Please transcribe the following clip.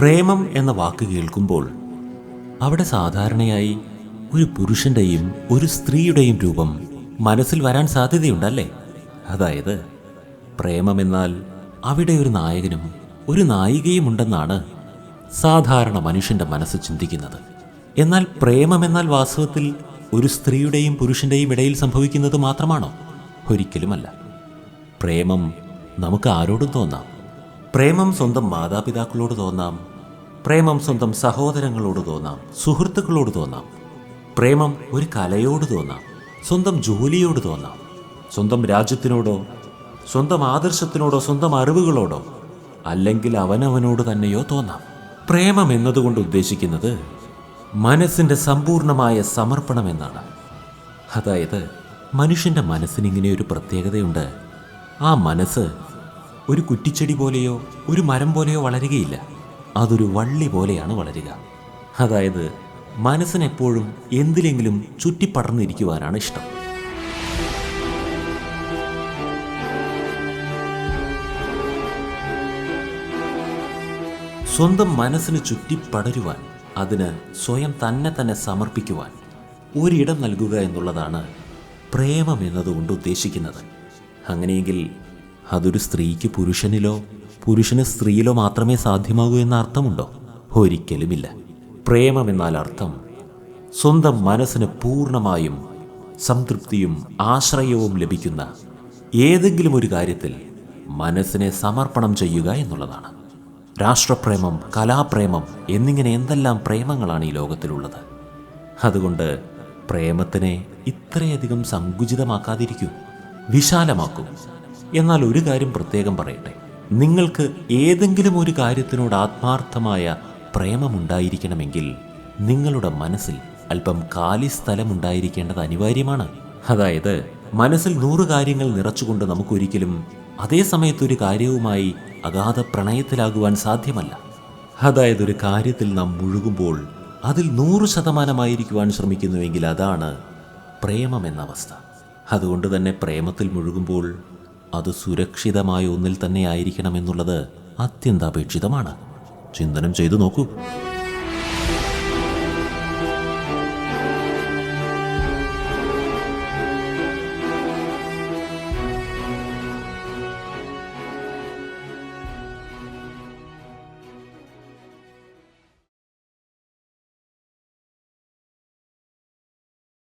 പ്രേമം എന്ന വാക്ക് കേൾക്കുമ്പോൾ അവിടെ സാധാരണയായി ഒരു പുരുഷന്റെയും ഒരു സ്ത്രീയുടെയും രൂപം മനസ്സിൽ വരാൻ സാധ്യതയുണ്ടല്ലേ? അതായത് പ്രേമമെന്നാൽ അവിടെ ഒരു നായകനും ഒരു നായികയും ഉണ്ടെന്നാണ് സാധാരണ മനുഷ്യന്റെ മനസ്സ് ചിന്തിക്കുന്നത്. എന്നാൽ പ്രേമമെന്നാൽ വാസ്തവത്തിൽ ഒരു സ്ത്രീയുടെയും പുരുഷന്റെയും ഇടയിൽ സംഭവിക്കുന്നത് മാത്രമാണോ? ഒരിക്കലുമല്ല. പ്രേമം നമുക്ക് ആരോടും തോന്നാം. പ്രേമം സ്വന്തം മാതാപിതാക്കളോട് തോന്നാം. പ്രേമം സ്വന്തം സഹോദരങ്ങളോട് തോന്നാം സുഹൃത്തുക്കളോട് തോന്നാം. പ്രേമം ഒരു കലയോട് തോന്നാം സ്വന്തം ജോലിയോട് തോന്നാം. സ്വന്തം രാജ്യത്തിനോടോ സ്വന്തം ആദർശത്തിനോടോ സ്വന്തം അറിവുകളോടോ അല്ലെങ്കിൽ അവനവനോട് തന്നെയോ തോന്നാം. പ്രേമം എന്നതുകൊണ്ട് ഉദ്ദേശിക്കുന്നത് മനസ്സിന്റെ സമ്പൂർണമായ സമർപ്പണം എന്നാണ്. അതായത് മനുഷ്യന്റെ മനസ്സിനിങ്ങനെ ഒരു പ്രത്യേകതയുണ്ട്. ആ മനസ്സ് ഒരു കുറ്റിച്ചെടി പോലെയോ ഒരു മരം പോലെയോ വളരുകയില്ല. അതൊരു വള്ളി പോലെയാണ് വളരുക. അതായത് മനസ്സിനെപ്പോഴും എന്തിലെങ്കിലും ചുറ്റിപ്പടർന്നിരിക്കുവാനാണ് ഇഷ്ടം. സ്വന്തം മനസ്സിന് ചുറ്റിപ്പടരുവാൻ അതിന് സ്വയം തന്നെ തന്നെ സമർപ്പിക്കുവാൻ ഒരിടം നൽകുക എന്നുള്ളതാണ് പ്രേമം എന്നതുകൊണ്ട് ഉദ്ദേശിക്കുന്നത്. അങ്ങനെയെങ്കിൽ അതൊരു സ്ത്രീക്ക് പുരുഷനിലോ പുരുഷന് സ്ത്രീയിലോ മാത്രമേ സാധ്യമാകൂ എന്ന അർത്ഥമുണ്ടോ ഒരിക്കലുമില്ല. പ്രേമം എന്നാൽ അർത്ഥം. സ്വന്തം മനസ്സിന് പൂർണമായും സംതൃപ്തിയും ആശ്രയവും ലഭിക്കുന്ന ഏതെങ്കിലും ഒരു കാര്യത്തിൽ മനസ്സിനെ സമർപ്പണം ചെയ്യുക എന്നുള്ളതാണ്. രാഷ്ട്രപ്രേമം കലാപ്രേമം എന്നിങ്ങനെ എന്തെല്ലാം പ്രേമങ്ങളാണ് ഈ ലോകത്തിലുള്ളത്? അതുകൊണ്ട് പ്രേമത്തിനെ ഇത്രയധികം സങ്കുചിതമാക്കാതിരിക്കൂ. വിശാലമാക്കൂ. എന്നാൽ ഒരു കാര്യം പ്രത്യേകം പറയട്ടെ. നിങ്ങൾക്ക് ഏതെങ്കിലും ഒരു കാര്യത്തിനോട് ആത്മാർത്ഥമായ പ്രേമമുണ്ടായിരിക്കണമെങ്കിൽ നിങ്ങളുടെ മനസ്സിൽ അല്പം കാലി സ്ഥലമുണ്ടായിരിക്കേണ്ടത് അനിവാര്യമാണ്. അതായത് മനസ്സിൽ നൂറ് കാര്യങ്ങൾ നിറച്ചുകൊണ്ട് നമുക്കൊരിക്കലും അതേ സമയത്തൊരു കാര്യവുമായി അഗാധ പ്രണയത്തിലാകുവാൻ സാധ്യമല്ല. അതായത് ഒരു കാര്യത്തിൽ നാം മുഴുകുമ്പോൾ അതിൽ നൂറ് ശതമാനമായിരിക്കുവാൻ ശ്രമിക്കുന്നുവെങ്കിൽ അതാണ് പ്രേമം എന്ന അവസ്ഥ. അതുകൊണ്ട് തന്നെ പ്രേമത്തിൽ മുഴുകുമ്പോൾ അത് സുരക്ഷിതമായ ഒന്നിൽ തന്നെ ആയിരിക്കണമെന്നുള്ളത് അത്യന്താപേക്ഷിതമാണ്. ചിന്തനം ചെയ്തു നോക്കൂ.